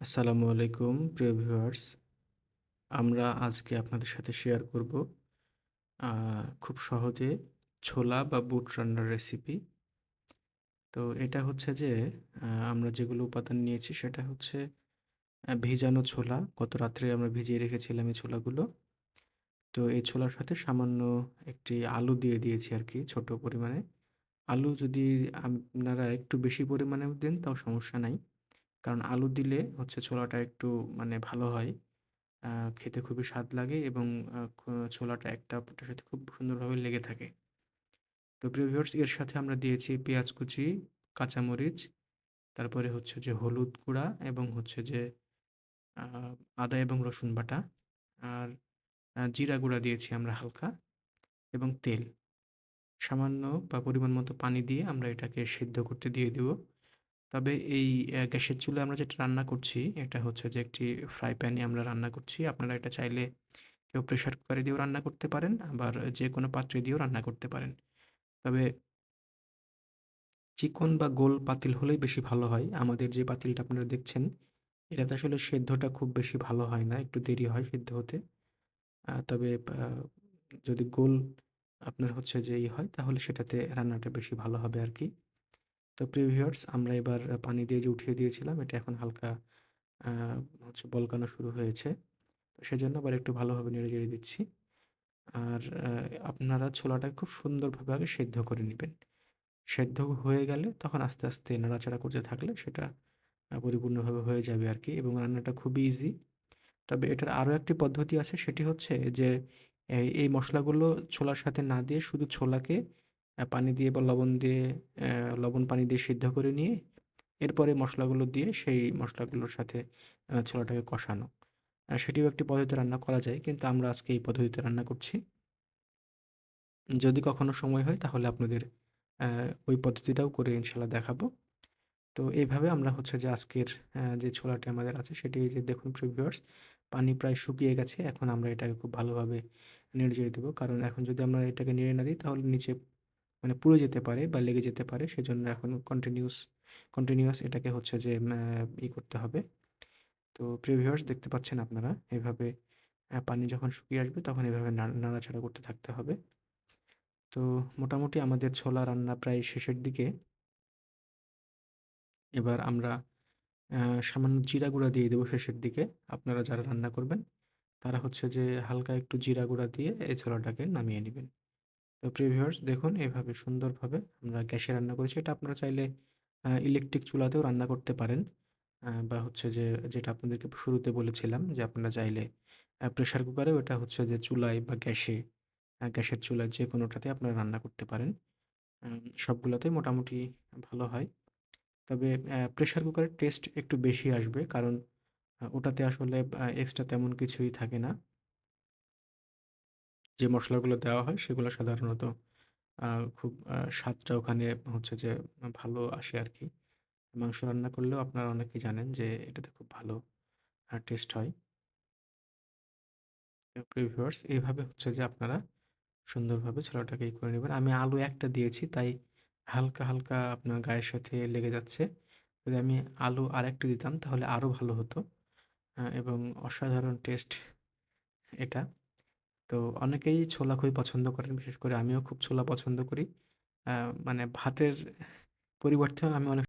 আসসালামু আলাইকুম, প্রিয় ভিউয়ার্স। আমরা আজকে আপনাদের সাথে শেয়ার করব খুব সহজে ছোলা বা বুট রান্নার রেসিপি। তো এটা হচ্ছে যে আমরা যেগুলো উপাদান নিয়েছি সেটা হচ্ছে ভেজানো ছোলা। গত রাত্রে আমরা ভিজিয়ে রেখেছিলাম এই ছোলাগুলো। তো এই ছোলার সাথে সামান্য একটি আলু দিয়ে দিয়েছি আর কি, ছোট পরিমাণে। আলু যদি আপনারা একটু বেশি পরিমাণেও দেন তাও সমস্যা নাই। কারণ আলু দিলে হচ্ছে ছোলাটা একটু মানে ভালো হয়। খেতে খুবই স্বাদ লাগে এবং ছোলাটা একটা অপরটার সাথে খুব সুন্দরভাবে লেগে থাকে। তো প্রিয় ভিউয়ার্স এর সাথে আমরা দিয়েছি পেঁয়াজ কুচি, কাঁচামরিচ, তারপরে হচ্ছে যে হলুদ গুঁড়া এবং হচ্ছে যে আদা এবং রসুন বাটা। আর জিরা গুঁড়া দিয়েছি আমরা হালকা এবং তেল। সামান্য বা পরিমাণ মতো পানি দিয়ে আমরা এটাকে সিদ্ধ করতে দিয়ে দিব। তবে এই গ্যাসের চুলায় আমরা যেটা রান্না করছি, এটা হচ্ছে যে একটি ফ্রাই প্যানে আমরা রান্না করছি। আপনারা এটা চাইলে কেউ প্রেশার কুকারে দিয়েও রান্না করতে পারেন, আবার যে কোনো পাত্রে দিয়েও রান্না করতে পারেন। তবে চিকন বা গোল পাতিল হলেই বেশি ভালো হয়। আমাদের যে পাতিলটা আপনারা দেখছেন, এটাতে আসলে সেদ্ধটা খুব বেশি ভালো হয় না, একটু দেরি হয় সেদ্ধ হতে। তবে যদি গোল আপনার হচ্ছে যে হয়, তাহলে সেটাতে রান্নাটা বেশি ভালো হবে আরকি। তো প্রিয় ভিউয়ার্স আমরা এবার পানি দিয়ে যে উঠিয়ে দিয়েছিলাম, এটা এখন হালকা হচ্ছে বলকানো শুরু হয়েছে। সেজন্য আবার একটু ভালোভাবে নেড়ে-চেড়ে দিচ্ছি। আর আপনারা ছোলাটা খুব সুন্দরভাবে আগে সেদ্ধ করে নেবেন সেদ্ধ হয়ে গেলে তখন আস্তে, আস্তে নাড়াচাড়া করতে থাকলে সেটা পরিপূর্ণভাবে হয়ে যাবে আর কি এবং রান্নাটা খুবই ইজি। তবে এটার আরও একটি পদ্ধতি আছে সেটি হচ্ছে যে এই, মশলাগুলো ছোলার সাথে না দিয়ে শুধু ছোলাকে পানি দিয়ে বা লবণ দিয়ে লবণ পানি দিয়ে সিদ্ধ করে নিয়ে এরপরে মশলাগুলো দিয়ে সেই মশলাগুলোর সাথে ছোলাটাকে কষানো। সেটিও একটি পদ্ধতিতে রান্না করা যায়। কিন্তু আমরা আজকে এই পদ্ধতিতে রান্না করছি। যদি কখনো সময় হয় তাহলে আপনাদের ওই পদ্ধতিটাও করে ইনশাআল্লাহ দেখাবো। তো এইভাবে আমরা হচ্ছে যে আজকের যে ছোলাটি আমাদের আছে সেটি যে দেখুন প্রিয় ভিউয়ার্স পানি প্রায় শুকিয়ে গেছে। এখন আমরা এটাকে খুব ভালোভাবে নেড়ে-চেড়ে দেব। কারণ এখন যদি আমরা এটাকে নেড়ে না দিই তাহলে নিচে মানে পুড়ে যেতে পারে বা লেগে যেতে পারে। সেজন্য এখন কন্টিনিউস কন্টিনিউয়াস এটাকে হচ্ছে যে ই করতে হবে। তো প্রিয় ভিউয়ার্স দেখতে পাচ্ছেন আপনারা, এভাবে পানি যখন শুকিয়ে আসবে তখন এভাবে নাড় নাড়াচাড়া করতে থাকতে হবে। তো মোটামুটি আমাদের ছোলা রান্না প্রায় শেষের দিকে। এবার আমরা সামান্য জিরা গুঁড়া দিয়ে দেব শেষের দিকে। আপনারা যারা রান্না করবেন, তারা হচ্ছে যে হালকা একটু জিরা গুঁড়া দিয়ে এই ছোলাটাকে নামিয়ে নিবেন। তো প্রিয় ভিউয়ার্স দেখুন, এভাবে সুন্দরভাবে আমরা গ্যাসে রান্না করেছি। এটা আপনারা চাইলে ইলেকট্রিক চুলাতেও রান্না করতে পারেন। বা হচ্ছে যে, যেটা আপনাদেরকে শুরুতে বলেছিলাম যে, আপনারা চাইলে প্রেশার কুকারেও এটা হচ্ছে যে, চুলায় বা গ্যাসে গ্যাসের চুলায় যে কোনোটাতে আপনারা রান্না করতে পারেন। সবগুলাতেই মোটামুটি ভালো হয়। তবে প্রেশার কুকারের টেস্ট একটু বেশি আসবে। কারণ ওটাতে আসলে এক্সট্রা তেমন কিছুই থাকে না। যে মশলাগুলো দেওয়া হয় সেগুলো সাধারণত খুব স্বাদটা ওখানে হচ্ছে যে ভালো আসে আর কি মাংস রান্না করলেও আপনারা অনেকেই জানেন যে এটাতে খুব ভালো টেস্ট হয়। ভিউয়ার্স এভাবে হচ্ছে যে আপনারা সুন্দরভাবে ছোলাটাকে ই করে নেবেন আমি আলু একটা দিয়েছি তাই হালকা, হালকা আপনার গায়ের সাথে লেগে যাচ্ছে। যদি আমি আলু আরেকটা দিতাম তাহলে আরও ভালো হতো। এবং অসাধারণ টেস্ট এটা। তো অনেকেই ছোলা খুবই পছন্দ করেন। বিশেষ করে আমিও খুব ছোলা পছন্দ করি। মানে ভাতের পরিবর্তে আমি অনেক